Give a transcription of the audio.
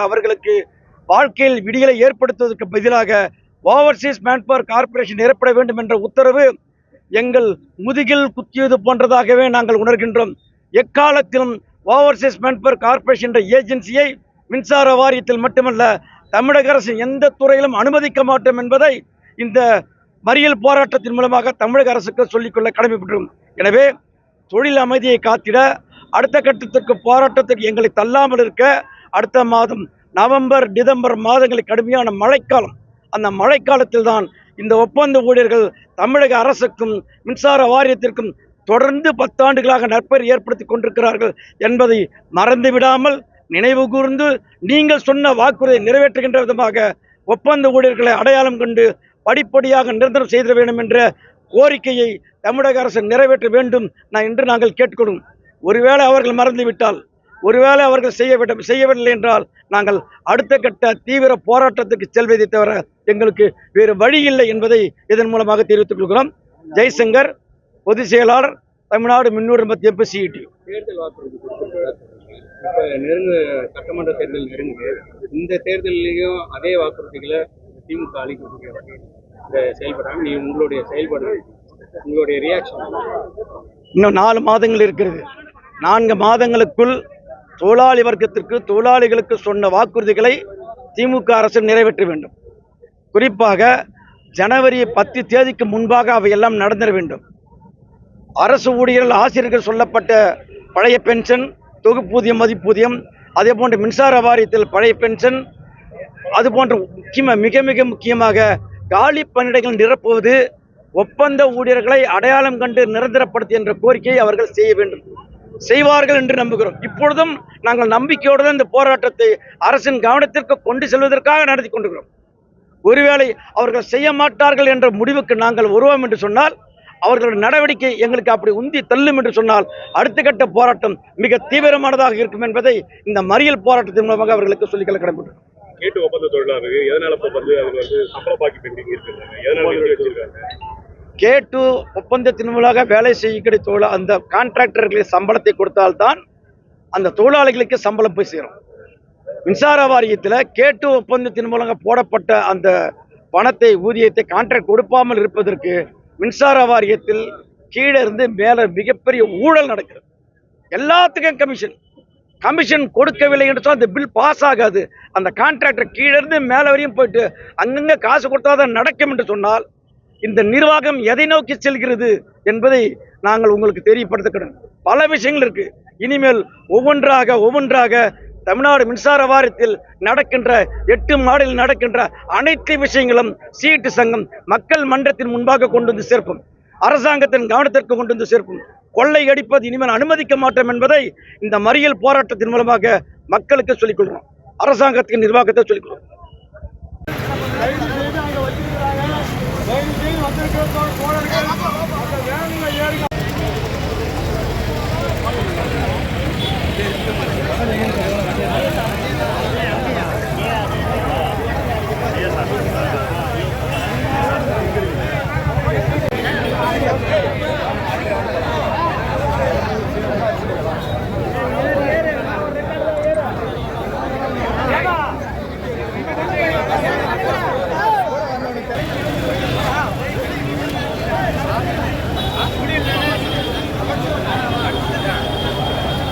அவர்களுக்கு வாழ்க்கையில் விடியலை ஏற்படுத்துவதற்கு பதிலாக ஓவர்சீஸ் மேன்பவர் கார்பரேஷன் ஏற்பட வேண்டும் என்ற உத்தரவு எங்கள் முதுகில் குத்தியது போன்றதாகவே நாங்கள் உணர்கின்றோம். எக்காலத்திலும் ஓவர்சீஸ் மேன்பவர் கார்பரேஷன் என்ற ஏஜென்சியை மின்சார வாரியத்தில் மட்டுமல்ல தமிழக அரசு எந்த துறையிலும் அனுமதிக்க மாட்டோம் என்பதை இந்த மறியல் போராட்டத்தின் மூலமாக தமிழக அரசுக்கு சொல்லிக்கொள்ள கடமைப்பட்டோம் எனவே தொழில் அமைதியை காத்திட அடுத்த கட்டத்திற்கு போராட்டத்துக்கு எங்களை தள்ளாமல் இருக்க அடுத்த மாதம் நவம்பர் டிசம்பர் மாதங்களில் கடுமையான மழைக்காலம். அந்த மழைக்காலத்தில் தான் இந்த ஒப்பந்த ஊழியர்கள் தமிழக அரசுக்கும் மின்சார வாரியத்திற்கும் தொடர்ந்து பத்தாண்டுகளாக நற்பெயர் ஏற்படுத்தி கொண்டிருக்கிறார்கள் என்பதை மறந்து விடாமல் நினைவு கூர்ந்து நீங்கள் சொன்ன வாக்குறுதியை நிறைவேற்றுகின்ற விதமாக ஒப்பந்த ஊழியர்களை அடையாளம் கண்டு படிப்படியாக நிரந்தரம் செய்திட வேண்டும் என்ற கோரிக்கையை தமிழக அரசு நிறைவேற்ற வேண்டும். நான் இன்று நாங்கள் கேட்கணும் ஒருவேளை அவர்கள் மறந்துவிட்டால் ஒருவேளை அவர்கள் செய்ய செய்யவில்லை என்றால் நாங்கள் அடுத்த கட்ட தீவிர போராட்டத்துக்கு செல்வதை தவிர எங்களுக்கு வேறு வழி இல்லை என்பதை இதன் மூலமாக தெரிவித்துக் கொள்கிறோம். ஜெய்சங்கர் பொதுச் செயலாளர் தமிழ்நாடு மின்னூறு மத்திய சிஇடி தேர்தல் வாக்குறுதி நெருங்கு சட்டமன்ற தேர்தல் நெருங்குது இந்த தேர்தலையும் அதே வாக்குறுதிகளை திமுக அளிக்கக்கூடிய செயல்படுறாங்க. நீ உங்களுடைய செயல்பாடு உங்களுடைய ரியாக்ஷன் இன்னும் நாலு மாதங்கள் இருக்கிறது. நான்கு மாதங்களுக்குள் தொழிலாளி வர்க்கத்திற்கு தொழிலாளிகளுக்கு சொன்ன வாக்குறுதிகளை திமுக அரசு நிறைவேற்ற வேண்டும். குறிப்பாக ஜனவரி பத்து தேதிக்கு முன்பாக அவையெல்லாம் நடந்திட வேண்டும். அரசு ஊழியர்கள் ஆசிரியர்கள் சொல்லப்பட்ட பழைய பென்ஷன் தொகுப்பூதியம் மதிப்பூதியம் அதே போன்ற மின்சார வாரியத்தில் பழைய பென்ஷன் அது போன்ற முக்கியமாக மிக மிக முக்கியமாக காலி பணியிடங்கள் நிரப்புவது ஒப்பந்த ஊழியர்களை அடையாளம் கண்டு நிரந்தரப்படுத்தி என்ற கோரிக்கையை அவர்கள் செய்ய வேண்டும். செய்வார்கள் என்று நம்புகிறோம். இப்பொழுதும் நாங்கள் நம்பிக்கையோடு தான் இந்த போராட்டத்தை அரசின் கவனத்திற்கு கொண்டு செல்வதற்காக நடத்தி கொண்டிருக்கிறோம். ஒருவேளை அவர்கள் செய்ய மாட்டார்கள் என்ற முடிவுக்கு நாங்கள் வருவோம் என்று சொன்னால் அவர்களுடைய நடவடிக்கை எங்களுக்கு அப்படி உந்தி தள்ளும் என்று சொன்னால் அடுத்த கட்ட போராட்டம் மிக தீவிரமானதாக இருக்கும் என்பதை இந்த மறியல் போராட்டத்தின் மூலமாக அவர்களுக்கு சொல்லிக்கொள்ள கடமைப்பட்டோம் கேட்டு ஒப்பந்த தொழிலாளருக்கு எதனால இப்ப வந்து அது வந்து சம்பள பாக்கி பெண்டிங் இருக்குறாங்க எதனால நிறுத்தி கே கேட்டு ஒப்பந்தத்தின் மூலமாக வேலை செய்யக்கூடிய தொழில் அந்த கான்ட்ராக்டர்களுக்கு சம்பளத்தை கொடுத்தால்தான் அந்த தொழிலாளிகளுக்கு சம்பளம் போய் சேரும். மின்சார வாரியத்தில் கேட்டு ஒப்பந்தத்தின் மூலமாக போடப்பட்ட அந்த பணத்தை ஊதியத்தை கான்ட்ராக்ட் கொடுப்பாமல் இருப்பதற்கு மின்சார வாரியத்தில் கீழே இருந்து மேலே மிகப்பெரிய ஊழல் நடக்கிறது. எல்லாத்துக்கும் கமிஷன் கமிஷன் கொடுக்கவில்லை என்று சொன்னால் அந்த பில் பாஸ் ஆகாது. அந்த கான்ட்ராக்டர் கீழே இருந்து மேலே வரையும் போயிட்டு அங்கங்கே காசு கொடுத்தாதான் நடக்கும் என்று சொன்னால் இந்த நிர்வாகம் எதை நோக்கி செல்கிறது என்பதை நாங்கள் உங்களுக்கு தெரியப்படுத்தக்கூடும் பல விஷயங்கள் இருக்கு. இனிமேல் ஒவ்வொன்றாக ஒவ்வொன்றாக தமிழ்நாடு மின்சார வாரியத்தில் நடக்கின்ற எட்டு மாடலில் நடக்கின்ற அனைத்து விஷயங்களும் சீட்டு சங்கம் மக்கள் மன்றத்தின் முன்பாக கொண்டு வந்து சேர்ப்போம். அரசாங்கத்தின் கவனத்திற்கு கொண்டு வந்து சேர்ப்போம். கொள்ளை அடிப்பது இனிமேல் அனுமதிக்க மாட்டோம் என்பதை இந்த மறியல் போராட்டத்தின் மூலமாக மக்களுக்கு சொல்லிக் கொள்கிறோம். அரசாங்கத்தின் நிர்வாகத்தை சொல்லிக் கொள்கிறோம் ஏறுங்க